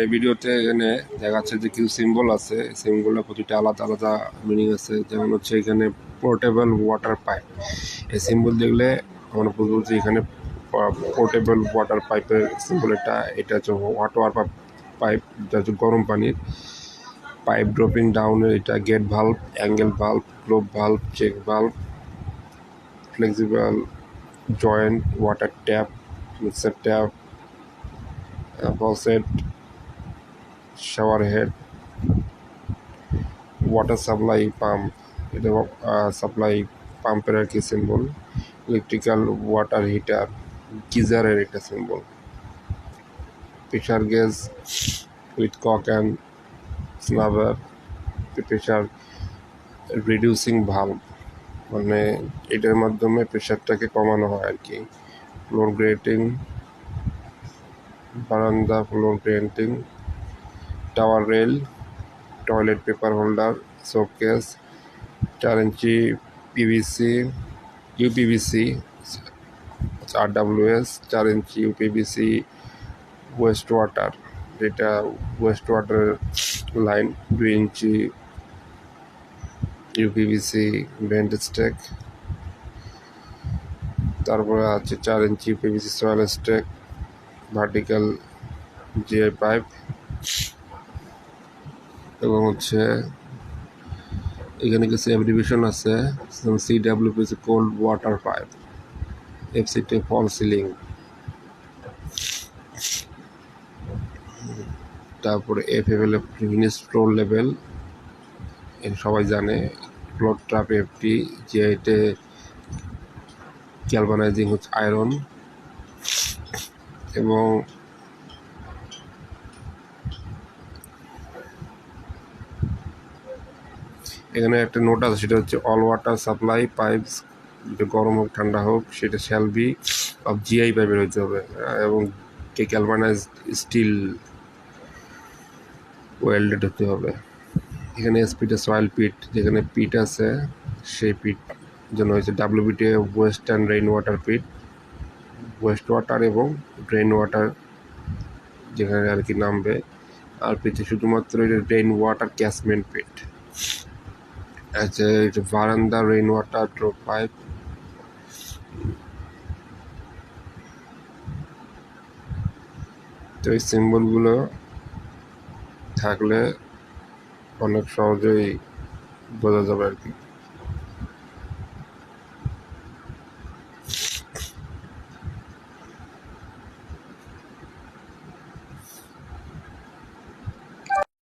এই ভিডিওতে এখানে দেখা যাচ্ছে যে কিছু সিম্বল আছে। সিম্বলের প্রতিটা আলাদা আলাদা মিনিং আছে। যেমন হচ্ছে এখানে পোর্টেবল ওয়াটার পাইপ এই সিম্বল দেখলে আমরা বুঝব যে এখানে পোর্টেবল ওয়াটার পাইপের সিম্বল এটা এটা হচ্ছে ওয়াটার পাইপ এটা হচ্ছে গরম পানির। পাইপ ড্রপিং ডাউনের এটা gate valve angle valve globe valve check valve flexible joint water tap mixer tap faucet shower head water supply pump এটা সাপ্লাই পাম্পের আর কি সিম্বল ইলেকট্রিক্যাল ওয়াটার হিটার গিজারের একটা symbol pressure gas with cock and snubber pressure reducing valve মানে এটার মাধ্যমে প্রেশারটাকে কমানো হয় আর কি। ফ্লোর গ্রেটিং বারান্দা floor painting towel rail, toilet paper holder, showcase, চার ইঞ্চি পিভিসি, ইউপিভিসি আর ডাব্লিউএস চার ইঞ্চি ইউপিভিসি ওয়েস্ট ওয়াটার যেটা ওয়েস্ট ওয়াটার লাইন, দুই ইঞ্চি ইউপিভিসি ভেন্ট স্টেক তারপরে আছে চার inch UPVC soil stack vertical GI pipe. এবং হচ্ছে এখানে কিছু অ্যাব্রিভিশন আছে C WPC cold water pipe FCT fall ceiling তারপরে F FL finish floor level সবাই জানে ফ্লোর ট্রাপ এফটি জিআইটে গ্যালভানাইজিং হচ্ছে আয়রন এবং এখানে একটা নোট আছে, সেটা হচ্ছে অল ওয়াটার সাপ্লাই পাইপস গরম হোক, ঠান্ডা হোক, সেটা শ্যাল বি অফ জিআই পাইপের হইতে হবে। এবং কে ক্যালভানাইজ স্টিল ওয়েল্ডেড হতে হবে। এখানে এসপিটা সয়েল পিট যেখানে পিট আছে, সেই পিট জন্য হয়েছে WBT western rain water pit waste water এবং ড্রেন ওয়াটার যেখানে আর কি নামবে। আর পিঠে শুধুমাত্র এটা ড্রেন ওয়াটার ক্যাসমেন্ট পিট এটা বারান্দা রেইন ওয়াটার পাইপ তো এই সিম্বলগুলো থাকলে অনেক সহজেই বোঝা যাবে আর কি।